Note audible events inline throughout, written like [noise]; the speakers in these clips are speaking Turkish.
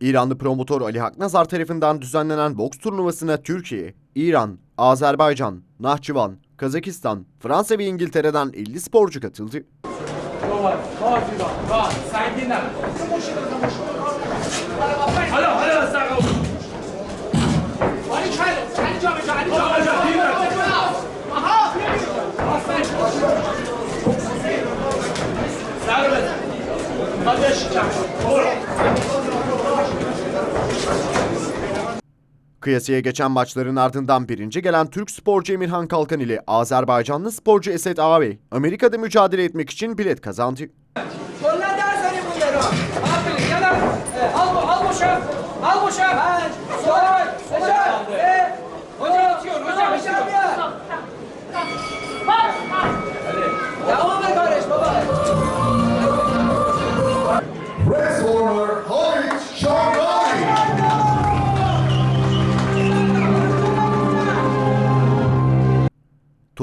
İranlı promotör Ali Haknazar tarafından düzenlenen boks turnuvasına Türkiye, İran, Azerbaycan, Nahçıvan, Kazakistan, Fransa ve İngiltere'den 50 sporcu katıldı. Hadi Kıyasıya geçen maçların ardından birinci gelen Türk sporcu Emirhan Kalkan ile Azerbaycanlı sporcu Esed Ağabey, Amerika'da mücadele etmek için bilet kazandı. Al boşa, al boşa. Sol, sol.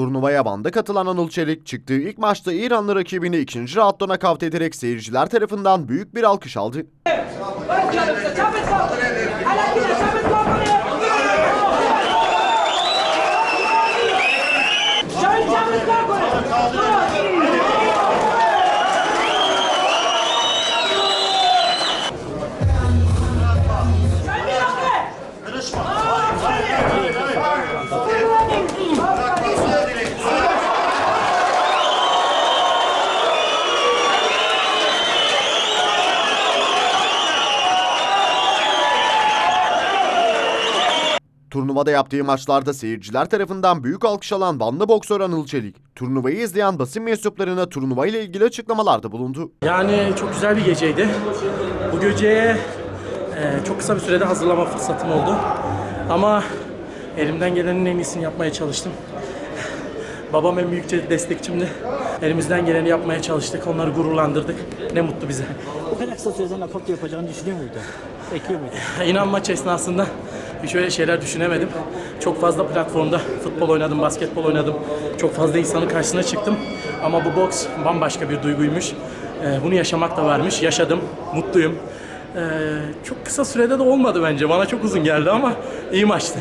Turnuvaya banda katılan Anıl Çelik çıktığı ilk maçta İranlı rakibini ikinci roundda nakavt ederek seyirciler tarafından büyük bir alkış aldı. Turnuvada yaptığı maçlarda seyirciler tarafından büyük alkış alan Vanlı boksör Anıl Çelik, turnuvayı izleyen basın mensuplarına turnuva ilgili açıklamalarda bulundu. Yani çok güzel bir geceydi. Bu geceye e, çok kısa bir sürede hazırlama fırsatım oldu. Ama elimden gelenin en iyisini yapmaya çalıştım. Babam en büyük destekçimdi. Elimizden geleni yapmaya çalıştık. Onları gururlandırdık. Ne mutlu bize. Bu kadar kısa sürede nakavt yapacağını düşünüyor muydu? Bekliyor muydu? [laughs] İnan maç esnasında hiç öyle şeyler düşünemedim. Çok fazla platformda futbol oynadım, basketbol oynadım. Çok fazla insanın karşısına çıktım. Ama bu boks bambaşka bir duyguymuş. Ee, bunu yaşamak da varmış. Yaşadım, mutluyum. Ee, çok kısa sürede de olmadı bence. Bana çok uzun geldi ama iyi maçtı.